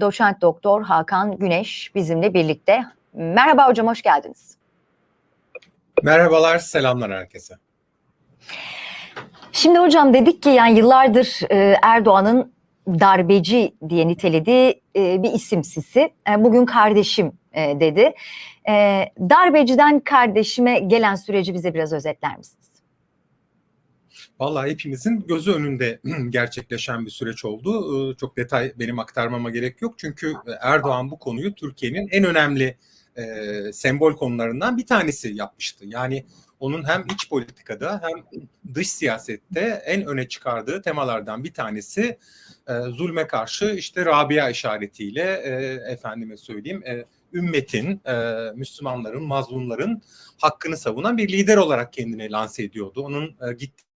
Doçent Doktor Hakan Güneş bizimle birlikte. Merhaba hocam hoş geldiniz. Merhabalar, selamlar herkese. Şimdi hocam dedik ki yani yıllardır e, Erdoğan'ın darbeci diye nitelediği e, bir isim Sisi. E, bugün kardeşim dedi. Darbeciden kardeşime gelen süreci bize biraz özetler misiniz? Vallahi hepimizin gözü önünde gerçekleşen bir süreç oldu. Çok detay benim aktarmama gerek yok. Çünkü Erdoğan bu konuyu Türkiye'nin en önemli e, sembol konularından bir tanesi yapmıştı. Yani onun hem iç politikada hem dış siyasette en öne çıkardığı temalardan bir tanesi e, zulme karşı işte Rabia işaretiyle e, efendime söyleyeyim e, ümmetin, e, Müslümanların, mazlumların hakkını savunan bir lider olarak kendini lanse ediyordu. Onun e, gittiği e,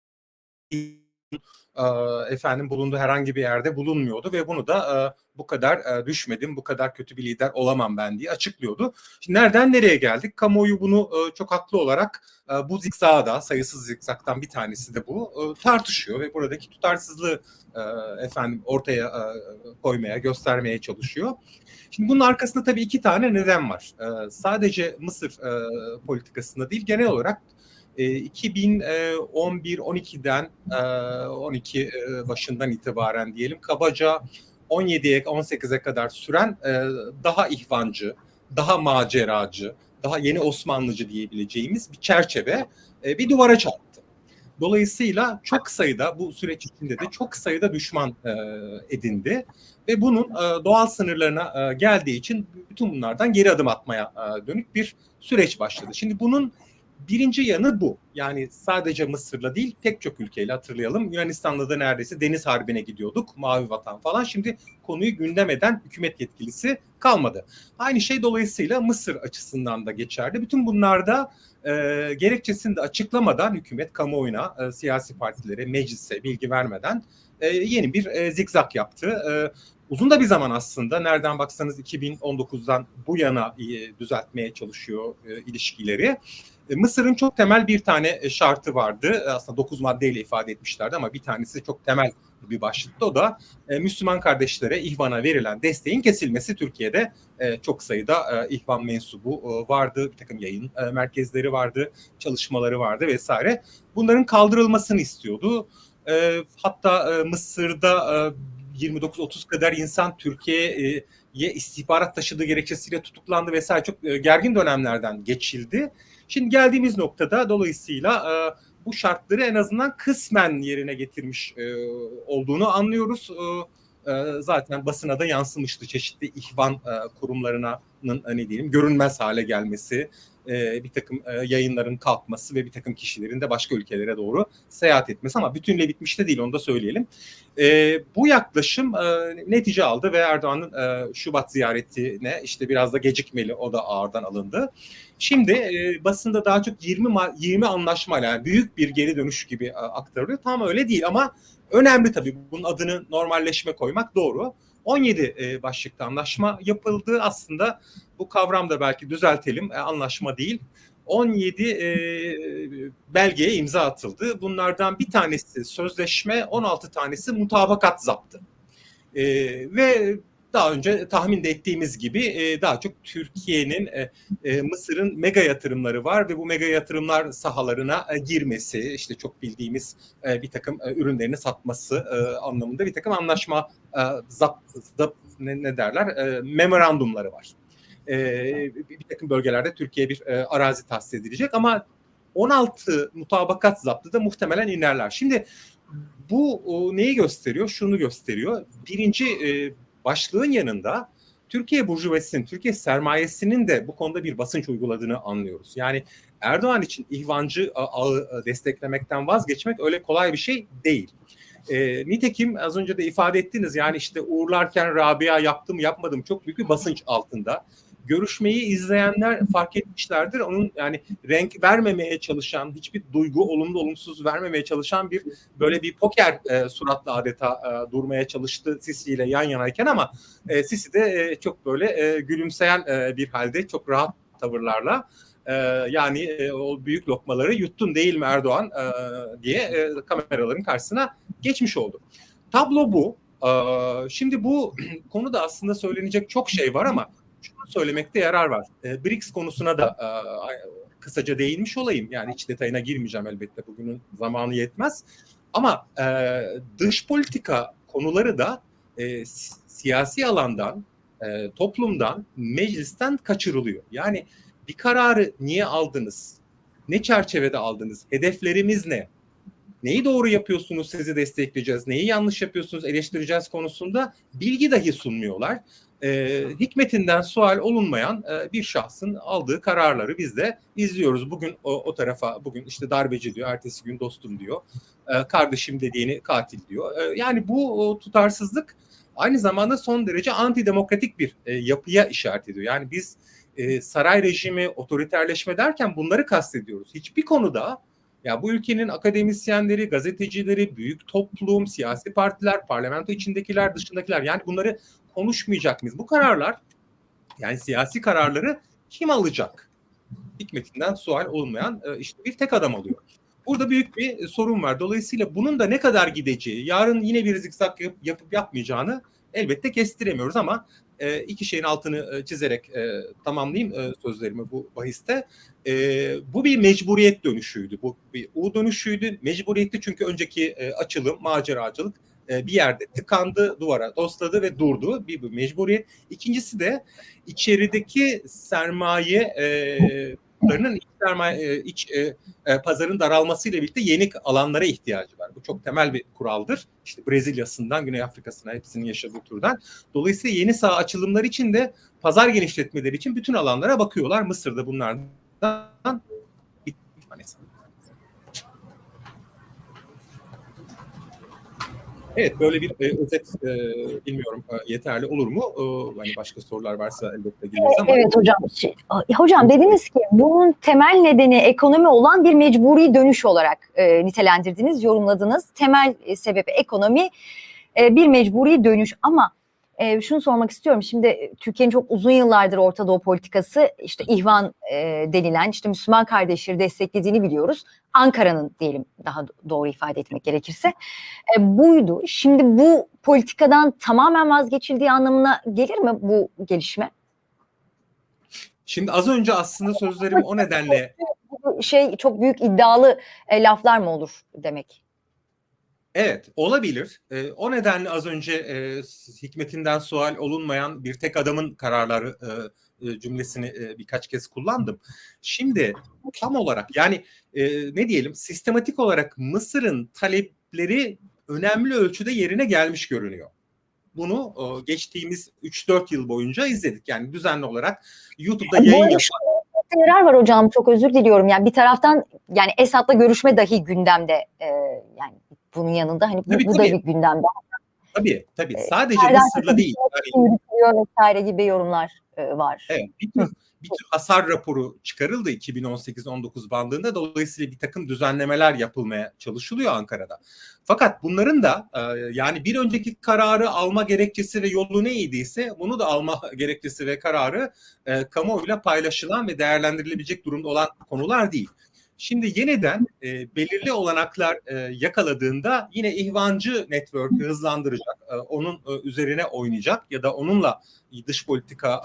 efendim bulunduğu herhangi bir yerde bulunmuyordu ve bunu da bu kadar düşmedim, bu kadar kötü bir lider olamam ben diye açıklıyordu. Şimdi nereden nereye geldik? Kamuoyu bunu çok haklı olarak bu zikzada, sayısız zikzaktan bir tanesi de bu, tartışıyor ve buradaki tutarsızlığı efendim ortaya koymaya, göstermeye çalışıyor. Şimdi bunun arkasında tabii iki tane neden var. Sadece Mısır politikasında değil, genel olarak 2011-12'den e, 12 e, başından itibaren diyelim kabaca 17'ye 18'e kadar süren e, daha ihvancı, daha maceracı, daha yeni Osmanlıcı diyebileceğimiz bir çerçeve e, bir duvara çarptı. Dolayısıyla çok sayıda bu süreç içinde de çok sayıda düşman e, edindi ve bunun e, doğal sınırlarına e, geldiği için bütün bunlardan geri adım atmaya e, dönük bir süreç başladı. Şimdi bunun birinci yanı bu. Yani sadece Mısır'la değil pek çok ülkeyle hatırlayalım. Yunanistan'la da neredeyse deniz harbine gidiyorduk. Mavi vatan falan. Şimdi konuyu gündem eden hükümet yetkilisi kalmadı. Aynı şey dolayısıyla Mısır açısından da geçerli. Bütün bunlarda e, gerekçesini de açıklamadan hükümet kamuoyuna, e, siyasi partilere, meclise bilgi vermeden e, yeni bir e, zikzak yaptı. E, uzun da bir zaman aslında. Nereden baksanız 2019'dan bu yana e, düzeltmeye çalışıyor e, ilişkileri. E, Mısır'ın çok temel bir tane e, şartı vardı. E, aslında dokuz maddeyle ifade etmişlerdi ama bir tanesi çok temel bir başlıktı. O da Müslüman kardeşlere İhvan'a verilen desteğin kesilmesi. Türkiye'de çok sayıda İhvan mensubu vardı. Bir takım yayın merkezleri vardı, çalışmaları vardı vesaire. Bunların kaldırılmasını istiyordu. Hatta Mısır'da e, 29-30 kadar insan Türkiye'ye istihbarat taşıdığı gerekçesiyle tutuklandı vesaire çok gergin dönemlerden geçildi. Şimdi geldiğimiz noktada dolayısıyla e, bu şartları en azından kısmen yerine getirmiş e, olduğunu anlıyoruz. E, e, zaten basına da yansımıştı çeşitli ihvan e, kurumlarının ne diyelim görünmez hale gelmesi, e, bir takım e, yayınların kalkması ve bir takım kişilerin de başka ülkelere doğru seyahat etmesi ama bütünle bitmiş de değil onu da söyleyelim. E, bu yaklaşım e, netice aldı ve Erdoğan'ın e, Şubat ziyaretine işte biraz da gecikmeli o da ağırdan alındı. Şimdi e, basında daha çok 20 20 anlaşmayla yani büyük bir geri dönüş gibi e, aktarılıyor. Tam öyle değil ama önemli tabii bunun adını normalleşme koymak doğru. 17 e, başlıkta anlaşma yapıldı. Aslında bu kavram da belki düzeltelim. E, anlaşma değil. 17 e, belgeye imza atıldı. Bunlardan bir tanesi sözleşme, 16 tanesi mutabakat zaptı. E, ve daha önce tahmin de ettiğimiz gibi e, daha çok Türkiye'nin e, e, Mısır'ın mega yatırımları var ve bu mega yatırımlar sahalarına e, girmesi, işte çok bildiğimiz e, bir takım e, ürünlerini satması e, anlamında bir takım anlaşma e, zap, zap ne, ne derler e, memorandumları var. E, bir, takım bölgelerde Türkiye bir e, arazi tahsis edilecek ama 16 mutabakat zaptı da muhtemelen inerler. Şimdi bu o, neyi gösteriyor? Şunu gösteriyor. Birinci e, başlığın yanında Türkiye burjuvasinin, Türkiye sermayesinin de bu konuda bir basınç uyguladığını anlıyoruz. Yani Erdoğan için ihvancı ağı desteklemekten vazgeçmek öyle kolay bir şey değil. E, nitekim az önce de ifade ettiniz yani işte uğurlarken Rabia yaptım yapmadım çok büyük bir basınç altında. Görüşmeyi izleyenler fark etmişlerdir. Onun yani renk vermemeye çalışan, hiçbir duygu olumlu olumsuz vermemeye çalışan bir böyle bir poker e, suratla adeta e, durmaya çalıştı Sisi ile yan yanayken ama e, Sisi de e, çok böyle e, gülümseyen e, bir halde çok rahat tavırlarla e, yani e, o büyük lokmaları yuttun değil mi Erdoğan e, diye e, kameraların karşısına geçmiş oldu. Tablo bu. Ee, Şimdi bu konuda aslında söylenecek çok şey var ama söylemekte yarar var. Ee, BRICS konusuna da e, kısaca değinmiş olayım. Yani hiç detayına girmeyeceğim elbette bugünün zamanı yetmez. Ama e, dış politika konuları da e, siyasi alandan, e, toplumdan, meclisten kaçırılıyor. Yani bir kararı niye aldınız? Ne çerçevede aldınız? Hedeflerimiz ne? Neyi doğru yapıyorsunuz sizi destekleyeceğiz, neyi yanlış yapıyorsunuz eleştireceğiz konusunda bilgi dahi sunmuyorlar. E, hikmetinden sual olunmayan e, bir şahsın aldığı kararları biz de izliyoruz. Bugün o, o tarafa, bugün işte darbeci diyor, ertesi gün dostum diyor, e, kardeşim dediğini katil diyor. E, yani bu o, tutarsızlık aynı zamanda son derece antidemokratik bir e, yapıya işaret ediyor. Yani biz e, saray rejimi, otoriterleşme derken bunları kastediyoruz. Hiçbir konuda ya bu ülkenin akademisyenleri, gazetecileri, büyük toplum, siyasi partiler, parlamento içindekiler, dışındakiler yani bunları konuşmayacak mıyız? Bu kararlar yani siyasi kararları kim alacak? Hikmetinden sual olmayan e, işte bir tek adam alıyor. Burada büyük bir sorun var. Dolayısıyla bunun da ne kadar gideceği, yarın yine bir zikzak yapıp, yapıp yapmayacağını elbette kestiremiyoruz ama e, iki şeyin altını e, çizerek e, tamamlayayım e, sözlerimi bu bahiste. E, bu bir mecburiyet dönüşüydü. Bu bir U dönüşüydü. Mecburiyetli çünkü önceki e, açılım, maceracılık e, bir yerde tıkandı, duvara dosladı ve durdu. Bir, bir mecburiyet. İkincisi de içerideki sermaye e, iç sermaye iç e, e, pazarın daralmasıyla birlikte yeni alanlara ihtiyacı var. Bu çok temel bir kuraldır. İşte Brezilya'sından Güney Afrika'sına hepsinin yaşadığı türden. Dolayısıyla yeni sağ açılımlar için de pazar genişletmeleri için bütün alanlara bakıyorlar. Mısır'da bunlardan bir tanesi. Evet böyle bir e, özet e, bilmiyorum e, yeterli olur mu? E, hani başka sorular varsa elbette gireriz ama. Evet hocam. Hocam dediniz ki bunun temel nedeni ekonomi olan bir mecburi dönüş olarak e, nitelendirdiniz, yorumladınız. Temel e, sebebi ekonomi e, bir mecburi dönüş ama e, şunu sormak istiyorum. Şimdi Türkiye'nin çok uzun yıllardır Orta Doğu politikası işte İhvan e, denilen işte Müslüman kardeşleri desteklediğini biliyoruz. Ankara'nın diyelim daha doğru ifade etmek gerekirse e, buydu. Şimdi bu politikadan tamamen vazgeçildiği anlamına gelir mi bu gelişme? Şimdi az önce aslında sözlerim o nedenle şey çok büyük iddialı e, laflar mı olur demek? Evet olabilir. E, o nedenle az önce e, hikmetinden sual olunmayan bir tek adamın kararları e, e, cümlesini e, birkaç kez kullandım. Şimdi tam olarak yani e, ne diyelim sistematik olarak Mısır'ın talepleri önemli ölçüde yerine gelmiş görünüyor. Bunu e, geçtiğimiz 3-4 yıl boyunca izledik. Yani düzenli olarak YouTube'da yayın yapan yarar var hocam çok özür diliyorum. Yani bir taraftan yani Esad'la görüşme dahi gündemde e, yani bunun yanında hani bu, tabii, bu tabii. da bir gündemde. Tabii tabii. Ee, Sadece nereden Mısır'la değil. Yani, vesaire gibi yorumlar e, var. Evet. Bir tür, bir tür hasar raporu çıkarıldı 2018-19 bandında. Dolayısıyla bir takım düzenlemeler yapılmaya çalışılıyor Ankara'da. Fakat bunların da e, yani bir önceki kararı alma gerekçesi ve yolu neydiyse bunu da alma gerekçesi ve kararı e, kamuoyuyla paylaşılan ve değerlendirilebilecek durumda olan konular değil. Şimdi yeniden e, belirli olanaklar e, yakaladığında yine ihvancı network'ü hızlandıracak, e, onun e, üzerine oynayacak ya da onunla dış politika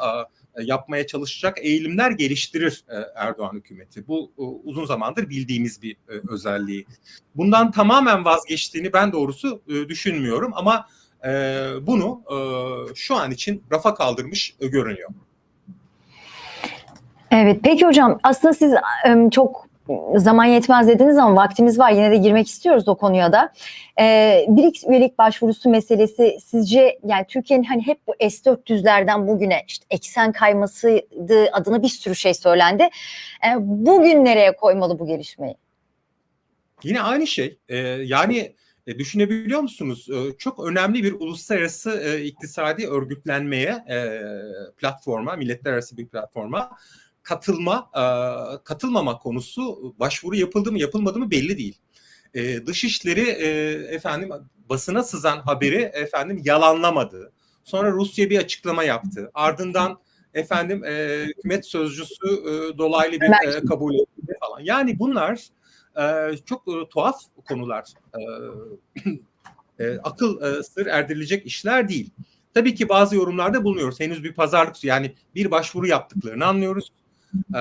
e, yapmaya çalışacak eğilimler geliştirir e, Erdoğan hükümeti. Bu e, uzun zamandır bildiğimiz bir e, özelliği. Bundan tamamen vazgeçtiğini ben doğrusu e, düşünmüyorum ama e, bunu e, şu an için rafa kaldırmış e, görünüyor. Evet peki hocam aslında siz e, çok zaman yetmez dediniz ama vaktimiz var. Yine de girmek istiyoruz o konuya da. Ee, BRICS üyelik başvurusu meselesi sizce yani Türkiye'nin hani hep bu S-400'lerden bugüne işte eksen kaymasıydı adına bir sürü şey söylendi. Ee, bugün nereye koymalı bu gelişmeyi? Yine aynı şey. Ee, yani e, düşünebiliyor musunuz? E, çok önemli bir uluslararası e, iktisadi örgütlenmeye, e, platforma, milletler arası bir platforma katılma, e, katılmama konusu başvuru yapıldı mı yapılmadı mı belli değil. E, Dışişleri e, efendim basına sızan haberi efendim yalanlamadı. Sonra Rusya bir açıklama yaptı. Ardından efendim e, hükümet sözcüsü e, dolaylı bir e, kabul etti falan. Yani bunlar e, çok e, tuhaf konular. E, e, akıl e, sır erdirilecek işler değil. Tabii ki bazı yorumlarda bulunuyoruz. Henüz bir pazarlık yani bir başvuru yaptıklarını anlıyoruz. Ee,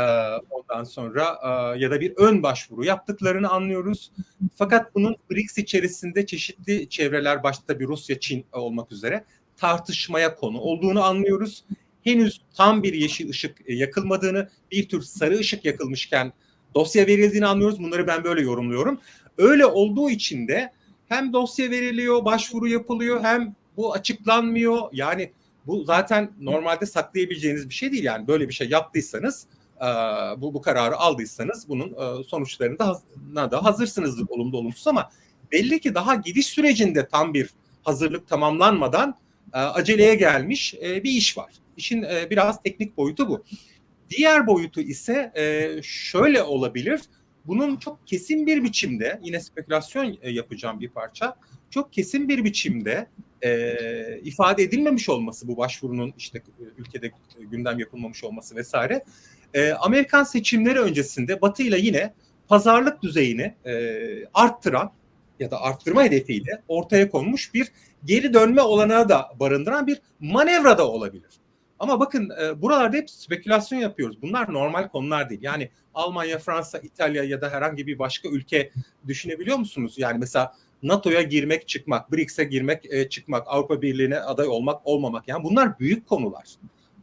ondan sonra e, ya da bir ön başvuru yaptıklarını anlıyoruz. Fakat bunun BRICS içerisinde çeşitli çevreler başta tabii Rusya, Çin olmak üzere tartışmaya konu olduğunu anlıyoruz. Henüz tam bir yeşil ışık e, yakılmadığını, bir tür sarı ışık yakılmışken dosya verildiğini anlıyoruz. Bunları ben böyle yorumluyorum. Öyle olduğu için de hem dosya veriliyor, başvuru yapılıyor, hem bu açıklanmıyor. Yani bu zaten normalde saklayabileceğiniz bir şey değil. Yani böyle bir şey yaptıysanız, e, bu bu kararı aldıysanız bunun e, sonuçlarına da hazırsınızdır olumlu olumsuz ama belli ki daha gidiş sürecinde tam bir hazırlık tamamlanmadan e, aceleye gelmiş e, bir iş var. İşin e, biraz teknik boyutu bu. Diğer boyutu ise şöyle olabilir. Bunun çok kesin bir biçimde yine spekülasyon yapacağım bir parça. Çok kesin bir biçimde e, ifade edilmemiş olması bu başvurunun işte ülkede gündem yapılmamış olması vesaire. E, Amerikan seçimleri öncesinde Batı ile yine pazarlık düzeyini e, arttıran ya da arttırma hedefiyle ortaya konmuş bir geri dönme olanağı da barındıran bir manevra da olabilir. Ama bakın e, buralarda hep spekülasyon yapıyoruz. Bunlar normal konular değil. Yani Almanya, Fransa, İtalya ya da herhangi bir başka ülke düşünebiliyor musunuz? Yani mesela NATO'ya girmek, çıkmak, BRICS'e girmek, e, çıkmak, Avrupa Birliği'ne aday olmak, olmamak. Yani bunlar büyük konular.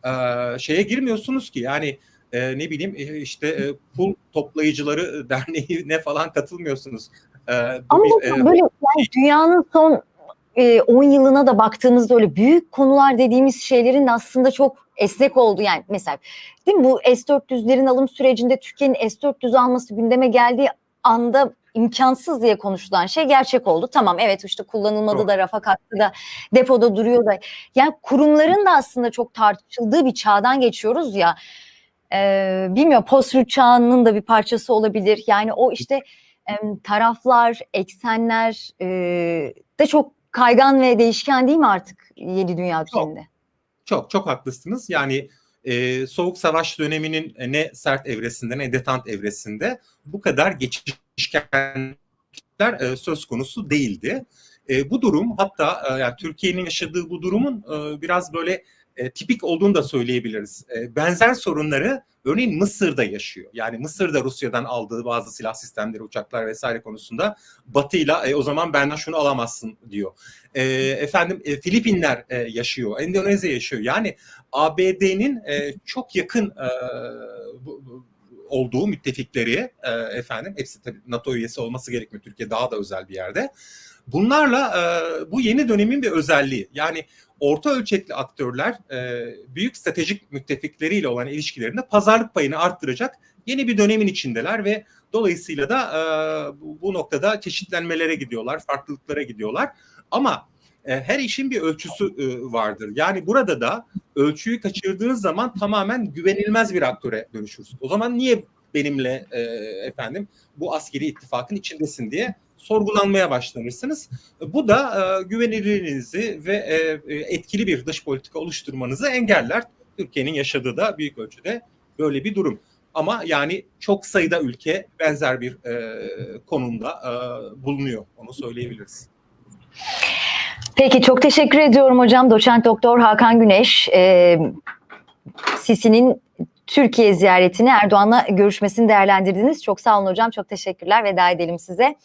E, şeye girmiyorsunuz ki yani e, ne bileyim e, işte e, pul toplayıcıları derneğine falan katılmıyorsunuz. E, Ama bir, e, böyle yani dünyanın son e, 10 yılına da baktığımızda öyle büyük konular dediğimiz şeylerin aslında çok esnek oldu. Yani mesela değil mi bu S-400'lerin alım sürecinde Türkiye'nin S-400 alması gündeme geldiği anda imkansız diye konuşulan şey gerçek oldu. Tamam evet işte kullanılmadı Doğru. da rafa kalktı da depoda duruyor da. Yani kurumların da aslında çok tartışıldığı bir çağdan geçiyoruz ya. Ee, bilmiyorum post çağının da bir parçası olabilir. Yani o işte em, taraflar, eksenler e, de çok kaygan ve değişken değil mi artık yeni dünya Çok. düzeninde? Çok çok haklısınız. Yani e, soğuk savaş döneminin ne sert evresinde ne detant evresinde bu kadar geçişkenler e, söz konusu değildi. E, bu durum hatta e, yani Türkiye'nin yaşadığı bu durumun e, biraz böyle e, tipik olduğunu da söyleyebiliriz. E, benzer sorunları örneğin Mısır'da yaşıyor. Yani Mısır'da Rusya'dan aldığı bazı silah sistemleri, uçaklar vesaire konusunda Batı'yla e, o zaman benden şunu alamazsın diyor. E, efendim e, Filipinler e, yaşıyor, Endonezya yaşıyor. Yani ABD'nin e, çok yakın e, bu, olduğu müttefikleri e, efendim hepsi tabii NATO üyesi olması gerekmiyor. Türkiye daha da özel bir yerde. Bunlarla e, bu yeni dönemin bir özelliği. Yani orta ölçekli aktörler e, büyük stratejik müttefikleriyle olan ilişkilerinde pazarlık payını arttıracak yeni bir dönemin içindeler ve dolayısıyla da e, bu, noktada çeşitlenmelere gidiyorlar, farklılıklara gidiyorlar. Ama e, her işin bir ölçüsü e, vardır. Yani burada da ölçüyü kaçırdığınız zaman tamamen güvenilmez bir aktöre dönüşürsünüz. O zaman niye benimle e, efendim bu askeri ittifakın içindesin diye sorgulanmaya başlanırsınız. Bu da e, güvenilirliğinizi ve e, e, etkili bir dış politika oluşturmanızı engeller. Türkiye'nin yaşadığı da büyük ölçüde böyle bir durum. Ama yani çok sayıda ülke benzer bir e, konumda e, bulunuyor. Onu söyleyebiliriz. Peki çok teşekkür ediyorum hocam. Doçent Doktor Hakan Güneş. E, Sisi'nin Türkiye ziyaretini Erdoğan'la görüşmesini değerlendirdiniz. Çok sağ olun hocam. Çok teşekkürler. Veda edelim size.